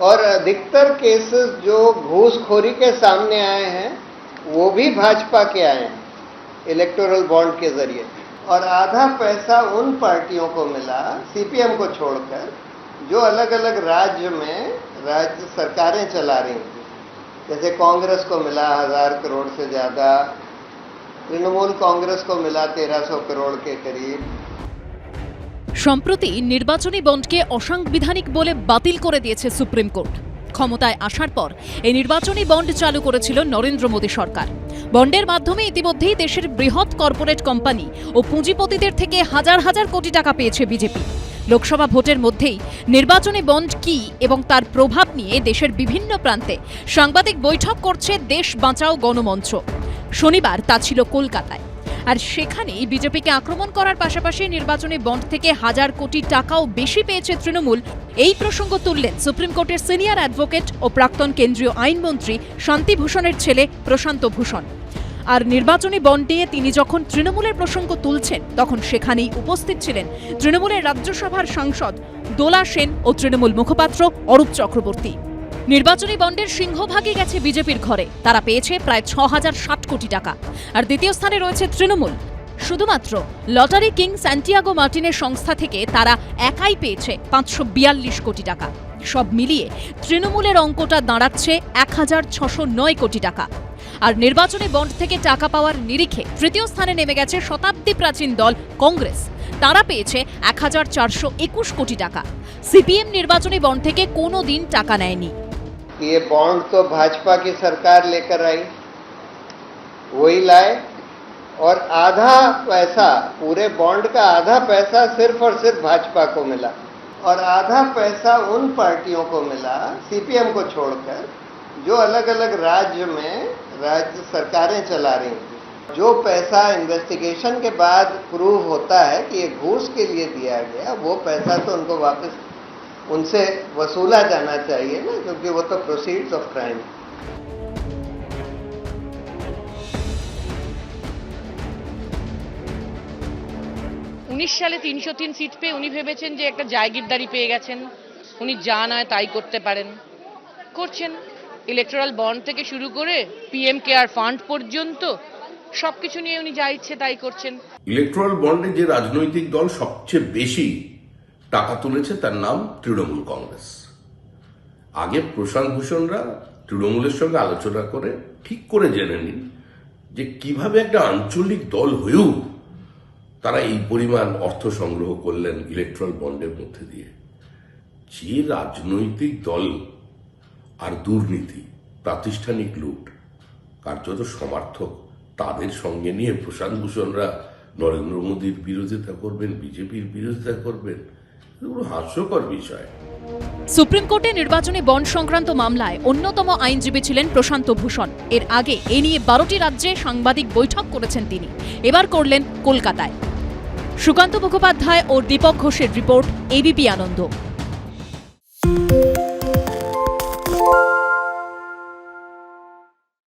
और अधिकतर केसेस जो घूसखोरी के सामने आए हैं, वो भी भाजपा के आए हैं इलेक्टोरल बॉन्ड के ज़रिए। और आधा पैसा उन पार्टियों को मिला सीपीएम को छोड़कर, जो अलग अलग राज्य में राज्य सरकारें चला रही थी जैसे कांग्रेस को मिला हज़ार करोड़ से ज़्यादा, तृणमूल कांग्रेस को मिला तेरह सौ करोड़ के करीब। সম্প্রতি নির্বাচনী বন্ডকে অসাংবিধানিক বলে বাতিল করে দিয়েছে সুপ্রিম কোর্ট। ক্ষমতায় আসার পর এই নির্বাচনী বন্ড চালু করেছিল নরেন্দ্র মোদী সরকার। বন্ডের মাধ্যমে ইতিমধ্যেই দেশের বৃহৎ কর্পোরেট কোম্পানি ও পুঁজিপতিদের থেকে হাজার হাজার কোটি টাকা পেয়েছে বিজেপি। লোকসভা ভোটের মধ্যেই নির্বাচনী বন্ড কি এবং তার প্রভাব নিয়ে দেশের বিভিন্ন প্রান্তে সাংবাদিক বৈঠক করছে দেশ বাঁচাও গণমঞ্চ। শনিবার তা ছিল কলকাতায়। আর সেখানেই বিজেপিকে আক্রমণ করার পাশাপাশি নির্বাচনী বন্ড থেকে হাজার কোটি টাকাও বেশি পেয়েছে তৃণমূল। এই প্রসঙ্গ তুললেন সুপ্রিম কোর্টের সিনিয়র অ্যাডভোকেট ও প্রাক্তন কেন্দ্রীয় আইনমন্ত্রী শান্তিভূষণের ছেলে প্রশান্ত ভূষণ। আর নির্বাচনী বন্ড নিয়ে তিনি যখন তৃণমূলের প্রসঙ্গ তুলছেন, তখন সেখানেই উপস্থিত ছিলেন তৃণমূলের রাজ্যসভার সাংসদ দোলা সেন ও তৃণমূল মুখপাত্র অরূপ চক্রবর্তী। নির্বাচনী বন্ডের সিংহভাগই গেছে বিজেপির ঘরে। তারা পেয়েছে প্রায় ছ হাজার ষাট কোটি টাকা। আর দ্বিতীয় স্থানে রয়েছে তৃণমূল। শুধুমাত্র লটারি কিং স্যান্টিয়াগো মার্টিনের সংস্থা থেকে তারা একাই পেয়েছে পাঁচশো বিয়াল্লিশ কোটি টাকা। সব মিলিয়ে তৃণমূলের অঙ্কটা দাঁড়াচ্ছে এক হাজার ছশো নয় কোটি টাকা। আর নির্বাচনী বন্ড থেকে টাকা পাওয়ার নিরিখে তৃতীয় স্থানে নেমে গেছে শতাব্দী প্রাচীন দল কংগ্রেস। তারা পেয়েছে এক হাজার চারশো একুশ কোটি টাকা। সিপিএম নির্বাচনী বন্ড থেকে কোনো দিন টাকা নেয়নি। ये बॉन्ड तो भाजपा की सरकार लेकर आई, वही लाए, और आधा पैसा, पूरे बॉन्ड का आधा पैसा सिर्फ़ और सिर्फ़ भाजपा को मिला। और आधा पैसा उन पार्टियों को मिला सीपीएम को छोड़कर, जो अलग अलग राज्य में राज्य सरकारें चला रही थी जो पैसा इन्वेस्टिगेशन के बाद प्रूव होता है कि ये घूस के लिए दिया गया, वो पैसा तो उनको वापस उनसे वसूला जाना चाहिए ना क्योंकि वो तो प्रोसीड्स ऑफ क्राइम উনিশ সালে তিনশো তিন সিট পেয়ে উনি ভেবেছেন যে একটা জায়গিরদারি পেয়ে গেছেন উনি যা নয় তাই করতে পারেন করছেন ইলেকট্রাল বন্ড থেকে শুরু করে পিএম কেয়ার ফান্ড পর্যন্ত সবকিছু নিয়ে উনি যা ইচ্ছে তাই করছেন ইলেকট্রাল বন্ডে যে রাজনৈতিক দল সবচেয়ে বেশি টাকা তুলেছে তার নাম তৃণমূল কংগ্রেস। আগে প্রশান্ত ভূষণরা তৃণমূলের সঙ্গে আলোচনা করে ঠিক করে জেনে নিন যে কীভাবে একটা আঞ্চলিক দল হয়েও তারা এই পরিমাণ অর্থ সংগ্রহ করলেন ইলেকট্রাল বন্ডের মধ্যে দিয়ে। যে রাজনৈতিক দল আর দুর্নীতি, প্রাতিষ্ঠানিক লুট, কার্যত সমার্থক, তাদের সঙ্গে নিয়ে প্রশান্ত ভূষণরা নরেন্দ্র মোদীর বিরোধিতা করবেন, বিজেপির বিরোধিতা করবেন হাস্যকর বিষয়। সুপ্রিম কোর্টে নির্বাচনী বন সংক্রান্ত মামলায় অন্যতম আইনজীবী ছিলেন প্রশান্ত ভূষণ। এর আগে এ নিয়ে বারোটি রাজ্যে সাংবাদিক বৈঠক করেছেন তিনি। এবার করলেন কলকাতায়। সুকান্ত মুখোপাধ্যায় ও দীপক ঘোষের রিপোর্ট এবিপি আনন্দ।